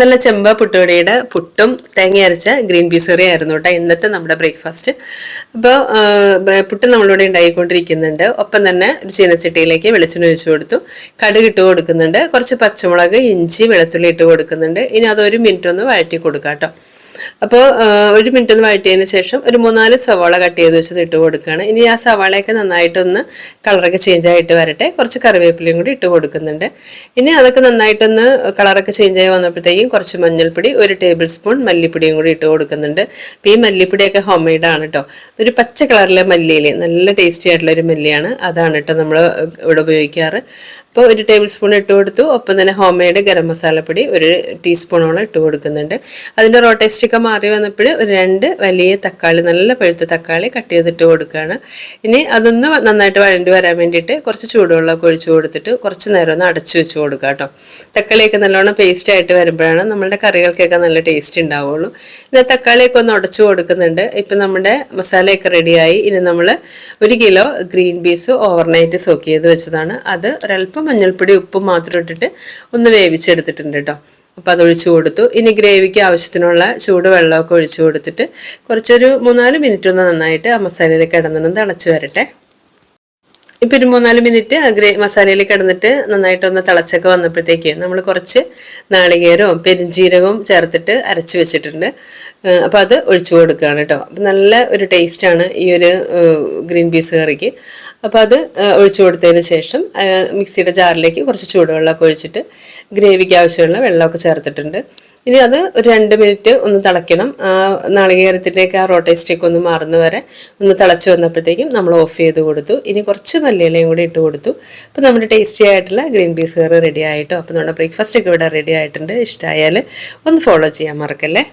നല്ല ചെമ്പ പുട്ടുപൊടിയുടെ പുട്ടും തേങ്ങ അരച്ച ഗ്രീൻ പീസ് കറി ആയിരുന്നു കേട്ടോ ഇന്നത്തെ നമ്മുടെ ബ്രേക്ക്ഫാസ്റ്റ്. അപ്പോൾ പുട്ട് നമ്മളിവിടെ ഉണ്ടായിക്കൊണ്ടിരിക്കുന്നുണ്ട്. ഒപ്പം തന്നെ ഒരു ചീനച്ചട്ടിയിലേക്ക് വെളിച്ചെണ്ണ ഒഴിച്ചു കൊടുത്തു. കടുക് ഇട്ട് കൊടുക്കുന്നുണ്ട്. കുറച്ച് പച്ചമുളക് ഇഞ്ചി വെളുത്തുള്ളി ഇട്ട് കൊടുക്കുന്നുണ്ട്. ഇനി അതൊരു മിനിറ്റ് ഒന്ന് വഴറ്റി കൊടുക്കാം കേട്ടോ. അപ്പോൾ ഒരു മിനിറ്റ് ഒന്ന് വഴറ്റിയതിന് ശേഷം ഒരു മൂന്നാൽ സവാള കട്ട് ചെയ്ത് വെച്ചത് ഇട്ട് കൊടുക്കുകയാണ്. ഇനി ആ സവാളയൊക്കെ നന്നായിട്ടൊന്ന് കളറൊക്കെ ചേഞ്ച് ആയിട്ട് വരട്ടെ. കുറച്ച് കറിവേപ്പിലയും കൂടി ഇട്ട് കൊടുക്കുന്നുണ്ട്. ഇനി അതൊക്കെ നന്നായിട്ടൊന്ന് കളറൊക്കെ ചേഞ്ച് ആയി വന്നപ്പോഴത്തേക്കും കുറച്ച് മഞ്ഞൾപ്പൊടി ഒരു ടേബിൾ സ്പൂൺ മല്ലിപ്പൊടിയും കൂടി ഇട്ട് കൊടുക്കുന്നുണ്ട്. അപ്പോൾ ഈ മല്ലിപ്പൊടിയൊക്കെ ഹോം മെയ്ഡ് ആണ് കേട്ടോ ഒരു പച്ച കളറിലെ മല്ലിയിൽ നല്ല ടേസ്റ്റി ആയിട്ടുള്ള ഒരു മല്ലിയാണ്. അതാണ് കേട്ടോ നമ്മൾ ഇവിടെ ഉപയോഗിക്കാറ്. അപ്പോൾ ഒരു ടേബിൾ സ്പൂൺ ഇട്ട് കൊടുത്തു. ഒപ്പം തന്നെ ഹോം മെയ്ഡ് ഗരം മസാലപ്പൊടി ഒരു ടീസ്പൂണോളം ഇട്ട് കൊടുക്കുന്നുണ്ട്. അതിന്റെ റോ ടേസ്റ്റൊക്കെ മാറി വന്നപ്പോൾ ഒരു രണ്ട് വലിയ തക്കാളി നല്ല പഴുത്ത തക്കാളി കട്ട് ചെയ്തിട്ട് കൊടുക്കുകയാണ്. ഇനി അതൊന്ന് നന്നായിട്ട് വഴണ്ടി വരാൻ വേണ്ടിയിട്ട് കുറച്ച് ചൂടുവെള്ളമൊക്കെ ഒഴിച്ച് കൊടുത്തിട്ട് കുറച്ച് നേരം ഒന്ന് അടച്ചു വെച്ച് കൊടുക്കുക കേട്ടോ. തക്കാളിയൊക്കെ നല്ലോണം പേസ്റ്റ് ആയിട്ട് വരുമ്പോഴാണ് നമ്മളുടെ കറികൾക്കൊക്കെ നല്ല ടേസ്റ്റ് ഉണ്ടാവുള്ളൂ. പിന്നെ തക്കാളിയൊക്കെ ഒന്ന് ഉടച്ചു കൊടുക്കുന്നുണ്ട്. ഇപ്പം നമ്മുടെ മസാലയൊക്കെ റെഡിയായി ഇനി നമ്മൾ ഒരു kilo green peas overnight soak ചെയ്ത് വെച്ചതാണ്. അത് ഒരല്പം മഞ്ഞൾപ്പൊടി ഉപ്പും മാത്രം ഇട്ടിട്ട് ഒന്ന് വേവിച്ചെടുത്തിട്ടുണ്ട് കേട്ടോ. അപ്പോൾ അത് ഒഴിച്ചു കൊടുത്തു. ഇനി ഗ്രേവിക്ക് ആവശ്യത്തിനുള്ള ചൂട് വെള്ളമൊക്കെ ഒഴിച്ചു കൊടുത്തിട്ട് കുറച്ചൊരു മൂന്നാൽ മിനിറ്റ് ഒന്ന് നന്നായിട്ട് ആ മസാലയിലേക്ക് കിടന്നൊന്ന് തിളച്ച് വരട്ടെ. ഇപ്പം ഒരു മൂന്നാൽ മിനിറ്റ് ഗ്രേ മസാലയിൽ കിടന്നിട്ട് നന്നായിട്ടൊന്ന് തിളച്ചൊക്കെ വന്നപ്പോഴത്തേക്ക് നമ്മൾ കുറച്ച് നാളികേരവും പെരിഞ്ജീരകവും ചേർത്തിട്ട് അരച്ച് വെച്ചിട്ടുണ്ട്. അപ്പോൾ അത് ഒഴിച്ചു കൊടുക്കുകയാണ് കേട്ടോ. അപ്പം നല്ല ഒരു ടേസ്റ്റാണ് ഈ ഒരു ഗ്രീൻ പീസ് കറിക്ക്. അപ്പോൾ അത് ഒഴിച്ചു കൊടുത്തതിന് ശേഷം മിക്സിയുടെ ജാറിലേക്ക് കുറച്ച് ചൂടുവെള്ളമൊക്കെ ഒഴിച്ചിട്ട് ഗ്രേവിക്ക് ആവശ്യമുള്ള വെള്ളമൊക്കെ ചേർത്തിട്ടുണ്ട്. ഇനി അത് ഒരു രണ്ട് മിനിറ്റ് ഒന്ന് തിളയ്ക്കണം. ആ നാളികേരത്തിന്റെയൊക്കെ ആ റോട്ടേസ്റ്റേക്ക് ഒന്ന് മാറുന്ന വരെ ഒന്ന് തിളച്ച് വന്നപ്പോഴത്തേക്കും നമ്മൾ ഓഫ് ചെയ്ത് കൊടുത്തു. ഇനി കുറച്ച് മല്ലിയിലയും കൂടി ഇട്ട് കൊടുത്തു. അപ്പോൾ നമ്മുടെ ടേസ്റ്റി ആയിട്ടുള്ള ഗ്രീൻ പീസ് കറി റെഡി ആയിട്ടോ? അപ്പോൾ നമ്മുടെ ബ്രേക്ക്ഫാസ്റ്റ് ഒക്കെ ഇവിടെ റെഡി ആയിട്ടുണ്ട്. ഇഷ്ടമായാൽ ഒന്ന് ഫോളോ ചെയ്യാൻ മറക്കല്ലേ?